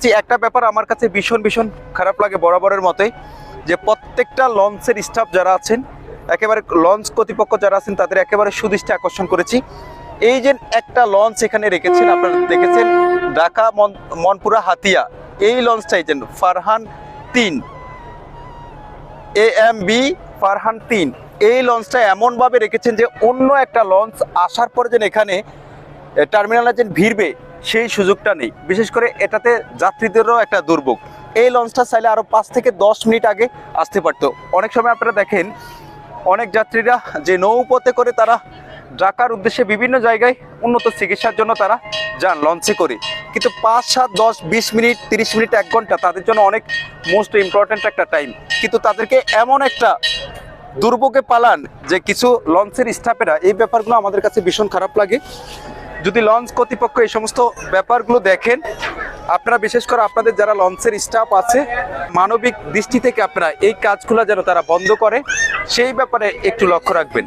যে একটা ব্যাপার আমার কাছে ভীষণ ভীষণ খারাপ লাগে বরাবরের মতোই যে প্রত্যেকটা লঞ্চের স্টাফ যারা আছেন, একেবারে লঞ্চ কর্তৃপক্ষ যারা আছেন, তাদের একেবারে সুদৃষ্টি আকর্ষণ করেছি। এই যে একটা লঞ্চ এখানে রেখেছেন, আপনারা দেখেছেন ঢাকা, মন- মনপুরা, হাতিয়া, এই লঞ্চটাই যেন ফারহান তিন এ এম বি ফারহান তিন, এই লঞ্চটা এমনভাবে রেখেছেন যে অন্য একটা লঞ্চ আসার পরে যেন এখানে টার্মিনালে যেন ভিড়বে সেই সুযোগটা নেই। বিশেষ করে এটাতে যাত্রীদেরও একটা দুর্ভোগ। এই লঞ্চটা চাইলে আরও পাঁচ থেকে দশ মিনিট আগে আসতে পারতো। অনেক সময় আপনারা দেখেন, অনেক যাত্রীরা যে নৌপথে করে তারা ঢাকার উদ্দেশ্যে বিভিন্ন জায়গায় উন্নত চিকিৎসার জন্য তারা যান, লঞ্চে করে। কিন্তু পাঁচ, সাত, দশ, বিশ মিনিট, তিরিশ মিনিট, এক ঘণ্টা তাদের জন্য অনেক মোস্ট ইম্পর্ট্যান্ট একটা টাইম কিন্তু তাদেরকে এমন একটা দুর্ভোগে পালান যে কিছু লঞ্চের স্টাফেরা এই ব্যাপারগুলো আমাদের কাছে ভীষণ খারাপ লাগে। যদি লঞ্চ কর্তৃপক্ষ এই সমস্ত ব্যাপারগুলো দেখেন, আপনারা বিশেষ করে আপনাদের যারা লঞ্চের স্টাফ আছে, মানবিক দৃষ্টি থেকে আপনারা এই কাজগুলো যেন তারা বন্ধ করে, সেই ব্যাপারে একটু লক্ষ্য রাখবেন।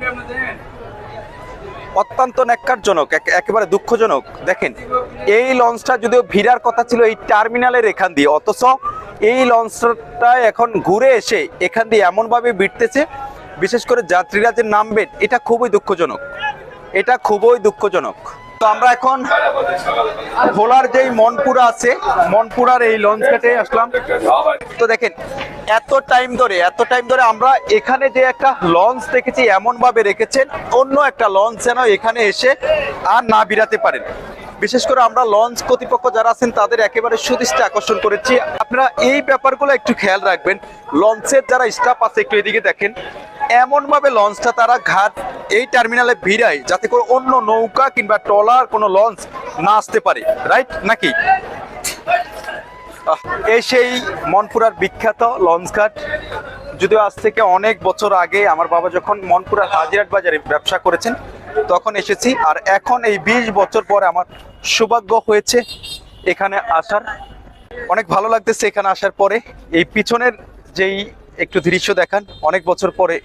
অত্যন্ত ন্যাক্কারজনক, এক- একেবারে দুঃখজনক। দেখেন, এই লঞ্চটা যদিও ভিড়ার কথা ছিল এই টার্মিনালের এখান দিয়ে, অথচ এই লঞ্চটা এখন ঘুরে এসে এখান দিয়ে এমনভাবে ভিড়তেছে, বিশেষ করে যাত্রীরা যে নামবেন, এটা খুবই দুঃখজনক। এটা খুবই দুঃখজনক। তো আমরা এখন ভোলার যেই মনপুরা আছে, মনপুরার এই লঞ্চ ঘাটে আসলাম। তো দেখেন, এত টাইম ধরে, এত টাইম ধরে আমরা এখানে যে একটা লঞ্চ দেখেছি এমন ভাবে রেখেছেন, অন্য একটা লঞ্চ যেন এখানে এসে আর না বিরাতে পারেন। বিশেষ করে আমরা লঞ্চ কর্তৃপক্ষ যারা আছেন, তাদের একেবারে সুদৃষ্টি আকর্ষণ করেছি। আপনারা এই ব্যাপারগুলো একটু খেয়াল রাখবেন। লঞ্চের যারা স্টাফ আছে, একটু এদিকে দেখেন এমন ভাবে লঞ্চটা তারা ঘাট এই টার্মিনালে ভিড়ায় যাতে করে অন্য নৌকা কিংবা ট্রলার কোনো লঞ্চ না আসতে পারে রাইট নাকি? এই সেই মনপুরার বিখ্যাত লঞ্চ ঘাট যদিও আজ থেকে অনেক বছর আগে আমার বাবা যখন মনপুরার হাজিরাট বাজারে ব্যবসা করেছেন, তখন এসেছি। আর এখন এই বিশ বছর পরে আমার সৌভাগ্য হয়েছে এখানে আসার। অনেক ভালো লাগতেছে এখানে আসার পরে। এই পিছনের যেই একটু দৃশ্য দেখান, অনেক বছর পরে